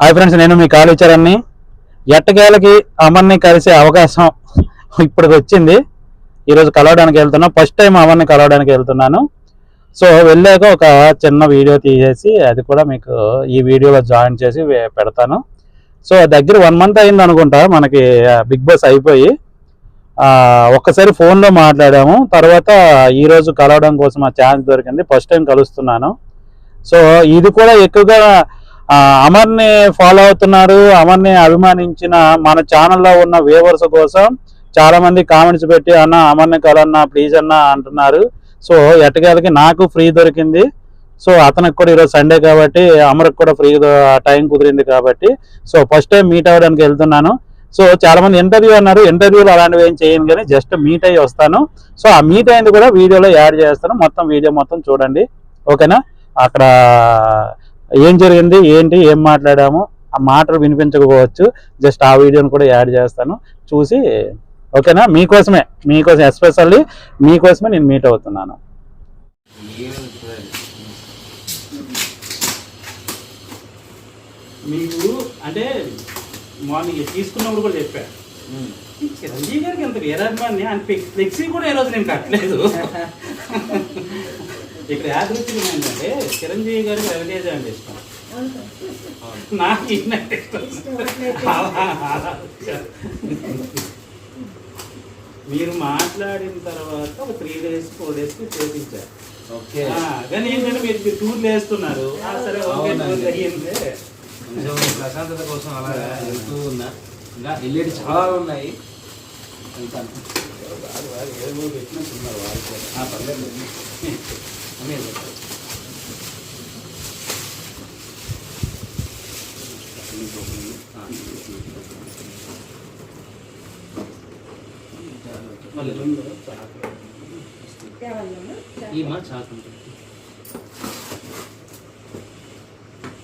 Hi friends నేను మీ కాళీచరణ్ని ఎట్టకేలకి అమర్ని కలిసే అవకాశం ఇప్పటికి వచ్చింది. ఈరోజు కలవడానికి వెళ్తున్నా. ఫస్ట్ టైం అమర్ని కలవడానికి వెళ్తున్నాను. సో వెళ్ళాక ఒక చిన్న వీడియో తీసేసి అది కూడా మీకు ఈ వీడియోలో జాయిన్ చేసి పెడతాను. సో దగ్గర వన్ మంత్ అయింది అనుకుంటా మనకి బిగ్ బాస్ అయిపోయి. ఒక్కసారి ఫోన్లో మాట్లాడాము. తర్వాత ఈరోజు కలవడం కోసం ఆ ఛాన్స్ దొరికింది. First time కలుస్తున్నాను. సో ఇది కూడా ఎక్కువగా అమర్ని ఫాలో అవుతున్నారు. అమర్ని అభిమానించిన మన ఛానల్లో ఉన్న వ్యూవర్స్ కోసం చాలా మంది కామెంట్స్ పెట్టి అన్న అమర్ని కలన్నా ప్లీజ్ అన్న అంటున్నారు. సో ఎట్టకేలకి నాకు ఫ్రీ దొరికింది. సో అతనికి కూడా ఈరోజు సండే కాబట్టి అమర్కి కూడా ఫ్రీ టైం కుదిరింది కాబట్టి. సో ఫస్ట్ టైం మీట్ అవ్వడానికి వెళ్తున్నాను. సో చాలా మంది ఇంటర్వ్యూ అన్నారు ఇంటర్వ్యూలు అలాంటివి ఏం చేయను కానీ జస్ట్ మీట్ అయ్యి వస్తాను. సో ఆ మీట్ అయింది కూడా వీడియోలో యాడ్ చేస్తాను. మొత్తం వీడియో మొత్తం చూడండి. ఓకేనా? అక్కడ ఏం జరిగింది ఏంటి ఏం మాట్లాడాము ఆ మాటలు వినిపించకపోవచ్చు. జస్ట్ ఆ వీడియోని కూడా యాడ్ చేస్తాను. చూసి ఓకేనా? మీకోసమే మీకోసం ఎస్పెషల్లీ మీకోసమే నేను మీట్ అవుతున్నాను. మీకు అంటే మార్నింగ్ తీసుకున్నప్పుడు కూడా చెప్పా. ఈ చిరంజీవి గారికి ఎంత వీరాభిమాని? అని ఫ్లెక్సీ కూడా ఈ రోజు నేను కట్టలేదు. ఇక్కడ యాదృచ్ఛికం ఏంటంటే చిరంజీవి గారికి రవితేజ అంటే ఇష్టం. నాకు ఇష్టం. మీరు మాట్లాడిన తర్వాత ఒక త్రీ డేస్ ఫోర్ డేస్కి చేపించారు. కానీ ఏంటంటే మీరు మీరు టూర్లు వేస్తున్నారు. సరే ఓకే అయ్యింది. ప్రశాంతత కోసం అలా వెళ్తూ ఉన్నా. ఇంకా వెళ్ళేటి చాలా ఉన్నాయి. వెళ్తాను. వాడు వాడు ఏదో పెట్టినట్టున్నారు వాళ్ళు పర్లేదు. ఈ మా చాకు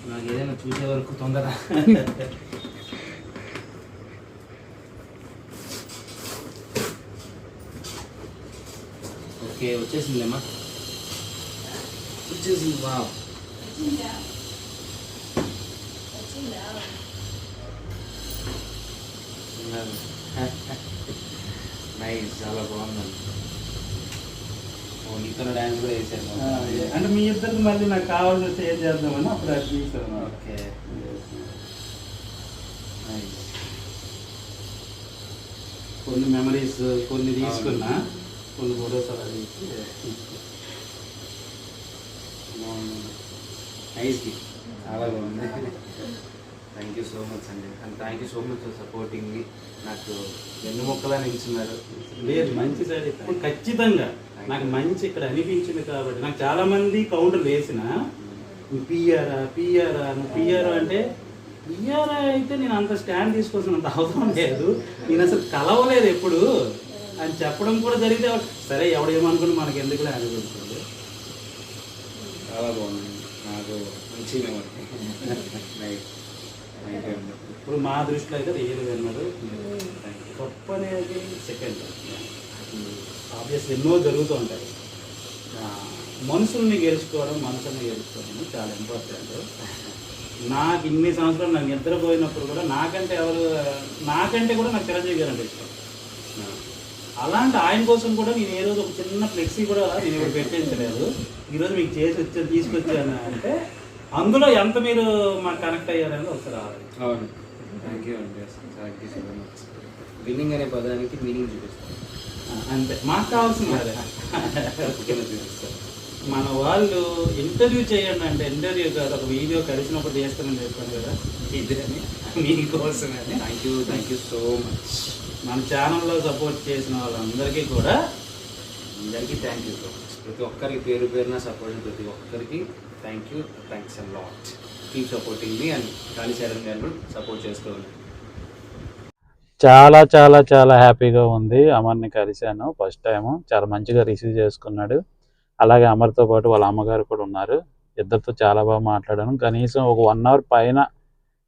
నాకు ఏదైనా చూసే వరకు తొందర ఓకే వచ్చేసిందిలేమ్మా వచ్చేసింది నైస్ చాలా బాగుందండి ఓ నీతో డ్యాన్స్ కూడా వేసారు ఆ, అంటే మీ ఇద్దరికి మళ్ళీ నాకు కావాల్సి వస్తే ఏం చేద్దామని అప్పుడు అది తీసాను ఓకే. నైస్ కొన్ని మెమరీస్ కొన్ని తీసుకున్నా. కొన్ని ఫొటోస్ అలా తీసి బాగుంది నైస్ చాలా బాగుంది. థ్యాంక్ యూ సో మచ్ అండి and thank you so much for supporting మీ నాకు వెన్నుముక్కలా నిలిచున్నారు లేదు మంచి సైడ్ ఇప్పుడు ఖచ్చితంగా నాకు మంచి ఇక్కడ అనిపించింది కాబట్టి నాకు చాలా మంది కౌంటర్ వేసిన పిఆరా పిఆరా నువ్వు పిఆర్ అంటే పిఆర్ఆ అయితే నేను అంత స్టాండ్ తీసుకోవాల్సినంత అవసరం లేదు. నేను అసలు కలవలేదు ఎప్పుడు. అని చెప్పడం కూడా జరిగితే సరే ఎవడేమనుకుని మనకి ఎందుకులే అనిపిస్తుంది. చాలా బాగుంది. నాకు మంచి మెమరీ ఇప్పుడు మా దృష్టిలో అయితే రియల్ విన్నారు గొప్ప అనేది సెకండ్ ఆబ్వియస్ ఎన్నో జరుగుతూ ఉంటాయి. మనుషుల్ని గెలుచుకోవడం మనుషుల్ని గెలుచుకోవడం చాలా ఇంపార్టెంట్ నాకు ఇన్ని సంవత్సరాలు నాకు నిద్రపోయినప్పుడు కూడా నాకంటే ఎవరు నాకంటే కూడా నాకు చిరంజీవి గారు అంటే ఇష్టం. అలాంటి ఆయన కోసం కూడా నేను ఏ రోజు ఒక చిన్న ఫ్లెక్సీ కూడా నేను ఇప్పుడు పెట్టించలేదు ఈరోజు మీకు చేసి వచ్చి తీసుకొచ్చాను అంటే అందులో ఎంత మీరు మాకు కనెక్ట్ అయ్యారని ఒకసారి రావాలి. అవును. థ్యాంక్ యూ అండి thank you so much winning అనే పదానికి మీనింగ్ చూపిస్తాను అంతే. మాకు కావాల్సింది అదే. చూపిస్తాను మన వాళ్ళు ఇంటర్వ్యూ చేయండి అంటే ఇంటర్వ్యూ కాదు ఒక వీడియో కలిసినప్పుడు చేస్తానని చెప్పాను కదా. ఇదేని మీకోసమని. Thank you thank you so much మన ఛానల్లో సపోర్ట్ చేసిన వాళ్ళందరికీ కూడా అందరికీ థ్యాంక్ యూ సో మచ్ ప్రతి ఒక్కరికి పేరు పేరున సపోర్ట్ ప్రతి ఒక్కరికి thank you thanks and lot keep supporting me and Kalicharan garu support చేస్తూ చాలా చాలా చాలా హ్యాపీగా ఉంది. అమర్ని కలిశాను. ఫస్ట్ టైము చాలా మంచిగా రిసీవ్ చేసుకున్నాడు. అలాగే అమర్తో పాటు వాళ్ళ అమ్మగారు కూడా ఉన్నారు. ఇద్దరితో చాలా బాగా మాట్లాడాను. కనీసం ఒక వన్ అవర్ పైన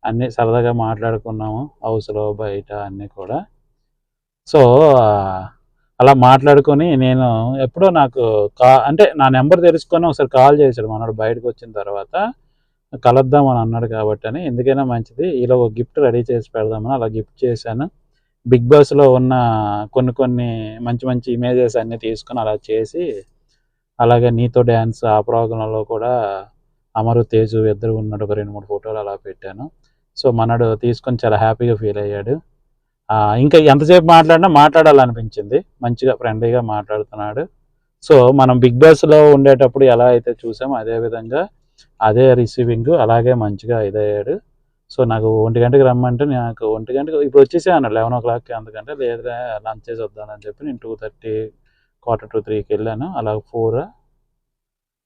అన్ని సరదాగా మాట్లాడుకున్నాము. హౌస్లో బయట అన్నీ కూడా. సో అలా మాట్లాడుకొని నేను ఎప్పుడో నాకు కా అంటే నా నెంబర్ తెలుసుకొని ఒకసారి కాల్ చేశాడు మనోడు బయటకు వచ్చిన తర్వాత. కలుద్దామని అన్నాడు కాబట్టి అని ఎందుకైనా మంచిది. ఇలా ఒక గిఫ్ట్ రెడీ చేసి పెడదామని అలా గిఫ్ట్ చేశాను. బిగ్ బాస్లో ఉన్న కొన్ని కొన్ని మంచి మంచి ఇమేజెస్ అన్నీ తీసుకొని అలా చేసి అలాగే నీతో డ్యాన్స్ ఆ ప్రోగ్రాంలో కూడా అమరు తేజు ఇద్దరు ఉన్నాడు ఒక రెండు మూడు ఫోటోలు అలా పెట్టాను. సో మనడు తీసుకొని చాలా హ్యాపీగా ఫీల్ అయ్యాడు. ఇంకా ఎంతసేపు మాట్లాడినా మాట్లాడాలనిపించింది. మంచిగా ఫ్రెండ్లీగా మాట్లాడుతున్నాడు. సో మనం బిగ్ బాస్లో ఉండేటప్పుడు ఎలా అయితే చూసామో అదే విధంగా అదే రిసీవింగ్ అలాగే మంచిగా ఇదయ్యాడు. సో నాకు ఒంటి గంటకి రమ్మంటే నాకు ఒంటి గంటకి ఇప్పుడు వచ్చేసాను లెవెన్ ఓ క్లాక్కి అందుకంటే లేదా లంచ్ చేసి వద్దానని చెప్పి నేను టూ థర్టీ క్వార్టర్ టు త్రీకి వెళ్ళాను. అలా ఫోర్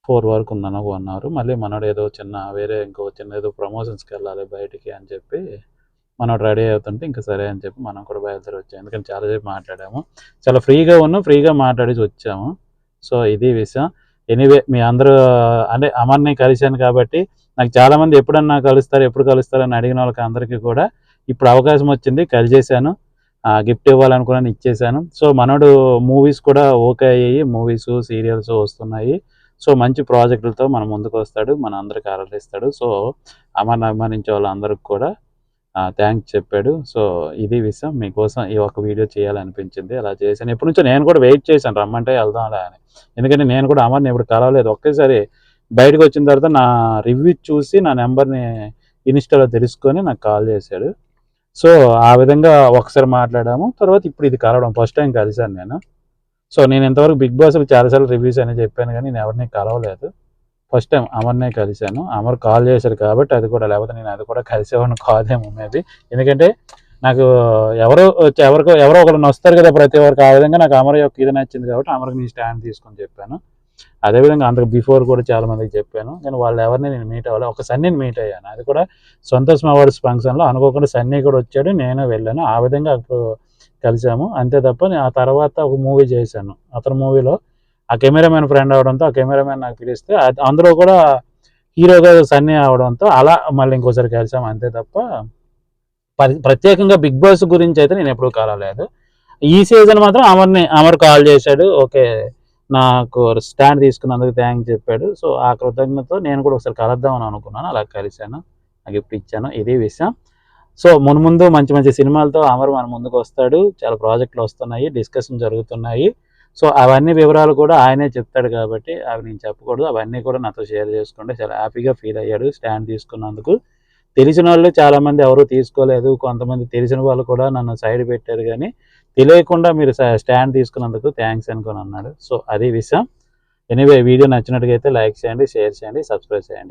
ఫోర్ వరకు ఉన్నాను ఒక వన్ అవర్. మళ్ళీ మనోడు ఏదో చిన్న వేరే ఇంకో చిన్న ఏదో ప్రమోషన్స్కి వెళ్ళాలి బయటికి అని చెప్పి మనోడు రెడీ అవుతుంటే ఇంకా సరే అని చెప్పి మనం కూడా బయలుదేరి వచ్చాము ఎందుకంటే చాలాసేపు మాట్లాడాము. చాలా ఫ్రీగా ఉన్నాం ఫ్రీగా మాట్లాడేసి వచ్చాము. సో ఇది విషయం. ఎనీవే మీ అందరూ అంటే అమర్ని కలిశాను కాబట్టి నాకు చాలా మంది ఎప్పుడన్నా కలుస్తారు ఎప్పుడు కలుస్తారు అని అడిగిన వాళ్ళకి అందరికీ కూడా ఇప్పుడు అవకాశం వచ్చింది కలిసేసాను. గిఫ్ట్ ఇవ్వాలనుకున్నాను ఇచ్చేసాను. సో మనోడు మూవీస్ కూడా ఓకే అయ్యాయి. మూవీస్ సీరియల్స్ వస్తున్నాయి. సో మంచి ప్రాజెక్టులతో మన ముందుకు వస్తాడు మన అందరికి ఆరాధిస్తాడు. సో అమర్ని అభిమానించే వాళ్ళందరికి కూడా థ్యాంక్స్ చెప్పాడు. సో ఇది విషయం మీకోసం ఈ ఒక వీడియో చేయాలనిపించింది. అలా చేశాను. ఎప్పటి నుంచో నేను కూడా వెయిట్ చేశాను. రమ్మంటే వెళ్దాం అలా అని. ఎందుకంటే నేను కూడా అమర్ని ఎప్పుడు కలవలేదు. ఒకేసారి బయటకు వచ్చిన తర్వాత నా రివ్యూ చూసి నా నెంబర్ని ఇన్స్టాలో తెలుసుకొని నాకు కాల్ చేశాడు. సో ఆ విధంగా ఒకసారి మాట్లాడాము. తర్వాత ఇప్పుడు ఇది కలవడం ఫస్ట్ టైం కలిశాను నేను. సో నేను ఇంతవరకు బిగ్ బాస్ చాలాసార్లు రివ్యూస్ అని చెప్పాను కానీ నేను ఎవరిని కలవలేదు. ఫస్ట్ టైం అమర్నే కలిశాను. అమర్ కాల్ చేశారు కాబట్టి అది కూడా లేకపోతే నేను అది కూడా కలిసేవాడిని కాదేమో మేబీ. ఎందుకంటే నాకు ఎవరో ఎవరికో ఎవరో ఒకరిని వస్తారు కదా ప్రతి ఒక్కరికి. ఆ విధంగా నాకు అమర్ యొక్క ఇది నచ్చింది కాబట్టి అమర్కి నేను స్టాండ్ తీసుకొని చెప్పాను. అదేవిధంగా అంతకు బిఫోర్ కూడా చాలా మందికి చెప్పాను. నేను వాళ్ళు ఎవరిని నేను మీట్ అవ్వాలి. ఒక సన్నీని మీట్ అయ్యాను. అది కూడా సంతోష్ అవార్డ్స్ ఫంక్షన్లో అనుకోకుండా సన్నీ కూడా వచ్చాడు. నేను వెళ్ళాను. ఆ విధంగా అప్పుడు కలిసాము అంతే తప్ప నేను ఆ తర్వాత ఒక మూవీ చేశాను. అతని మూవీలో ఆ కెమెరామెన్ ఫ్రెండ్ అవడంతో ఆ కెమెరామెన్ నాకు పిలిస్తే అది- అందులో కూడా హీరోగా సన్నీ అవడంతో అలా మళ్ళీ ఇంకోసారి కలిసాము అంతే తప్ప ప్రత్యేకంగా బిగ్ బాస్ గురించి అయితే నేను ఎప్పుడూ కలవలేదు ఈ సీజన్ మాత్రం అమర్ని అమర్ కాల్ చేశాడు ఓకే నాకు స్టాండ్ తీసుకున్నందుకు థ్యాంక్ చెప్పాడు. సో ఆ కృతజ్ఞతతో నేను కూడా ఒకసారి కలుద్దామని అనుకున్నాను అలా కలిశాను నాకు గిఫ్ట్ ఇచ్చాను ఇది విషయం. సో మున్ ముందు మంచి మంచి సినిమాలతో అమర్ మన ముందుకు వస్తాడు చాలా ప్రాజెక్టులు వస్తున్నాయి డిస్కషన్ జరుగుతున్నాయి. సో అవన్నీ వివరాలు కూడా ఆయనే చెప్తాడు కాబట్టి అవి నేను చెప్పకూడదు. అవన్నీ కూడా నాతో షేర్ చేసుకుంటే చాలా హ్యాపీగా ఫీల్ అయ్యాడు స్టాండ్ తీసుకున్నందుకు. తెలిసిన వాళ్ళు చాలా మంది ఎవరు తీసుకోలేదు. కొంతమంది తెలిసిన వాళ్ళు కూడా నన్ను సైడ్ పెట్టారు కానీ తెలియకుండా మీరు స్టాండ్ తీసుకున్నందుకు థ్యాంక్స్ అనుకుని అన్నాడు. సో అది విషయం. ఎనీవే వీడియో నచ్చినట్టుగా అయితే లైక్ చేయండి షేర్ చేయండి సబ్స్క్రైబ్ చేయండి.